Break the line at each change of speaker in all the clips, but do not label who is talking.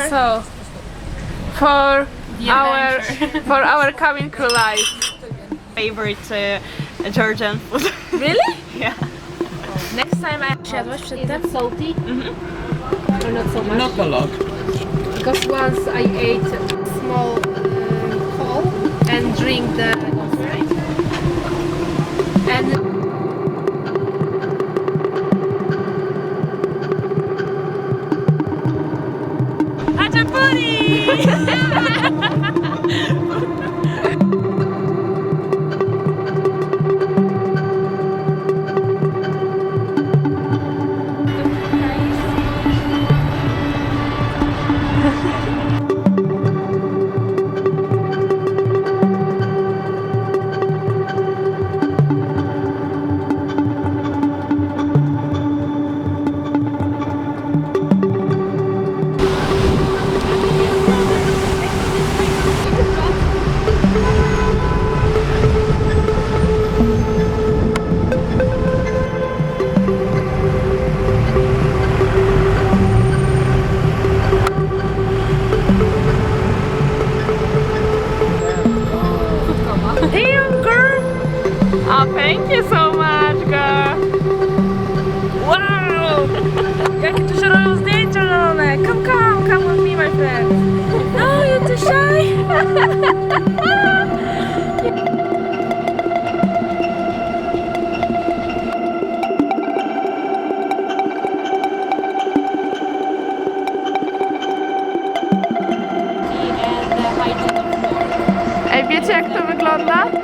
adventure?
So, for
The
our
adventure.
for our cabin crew life.
Favorite uh, Georgian food.
Really?
yeah.
Next time I jadłaś przedtem?
Is it salty? Or not so much?
Not a lot.
Because once I ate a small uh, hole and drink the right? And
jak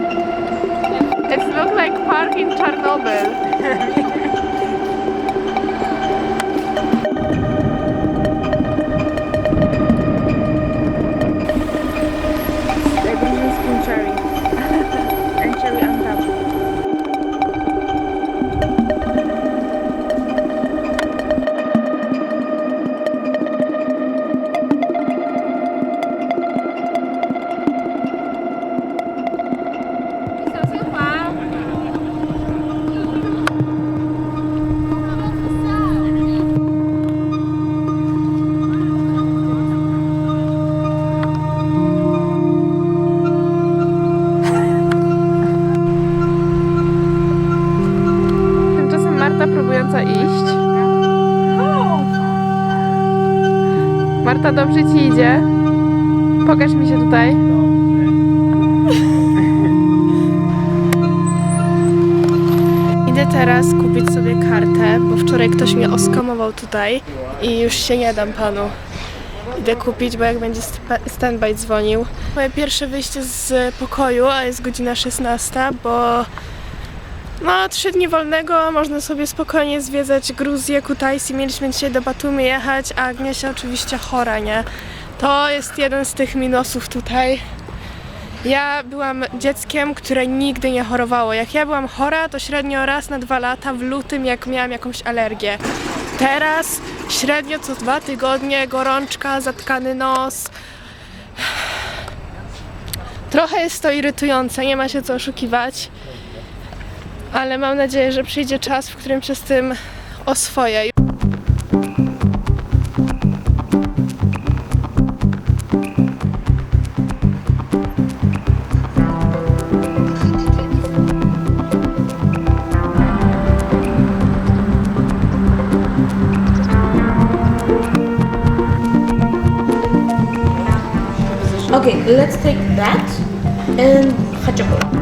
Marta, dobrze ci idzie? Pokaż mi się tutaj. Idę teraz kupić sobie kartę, bo wczoraj ktoś mnie oskamował tutaj i już się nie dam panu. Idę kupić, bo jak będzie standby dzwonił. Moje pierwsze wyjście z pokoju, a jest godzina 16, bo no, trzy dni wolnego, można sobie spokojnie zwiedzać Gruzję, Kutaisi. Mieliśmy dzisiaj do Batumi jechać, a Agniesia oczywiście chora, nie? To jest jeden z tych minusów tutaj. Ja byłam dzieckiem, które nigdy nie chorowało. Jak ja byłam chora, to średnio raz na dwa lata w lutym, jak miałam jakąś alergię. Teraz średnio co dwa tygodnie gorączka, zatkany nos. Trochę jest to irytujące, nie ma się co oszukiwać ale mam nadzieję, że przyjdzie czas, w którym się z tym oswoję.
Okay, let's take that and hachapur.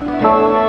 Música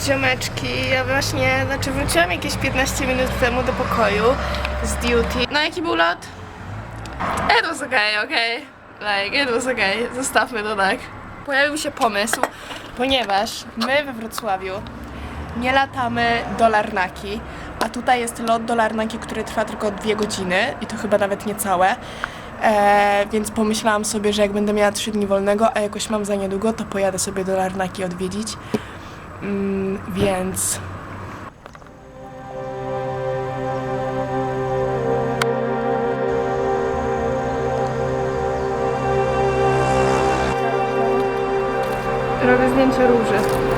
ziomeczki, ja właśnie, znaczy wróciłam jakieś 15 minut temu do pokoju z duty. No jaki był lot? It was okay, okay. Like, it was okay. Zostawmy to tak. Pojawił się pomysł, ponieważ my we Wrocławiu nie latamy do Larnaki, a tutaj jest lot do Larnaki, który trwa tylko dwie godziny i to chyba nawet niecałe. E, więc pomyślałam sobie, że jak będę miała 3 dni wolnego, a jakoś mam za niedługo, to pojadę sobie do Larnaki odwiedzić. Mm, więc robię zdjęcie róży.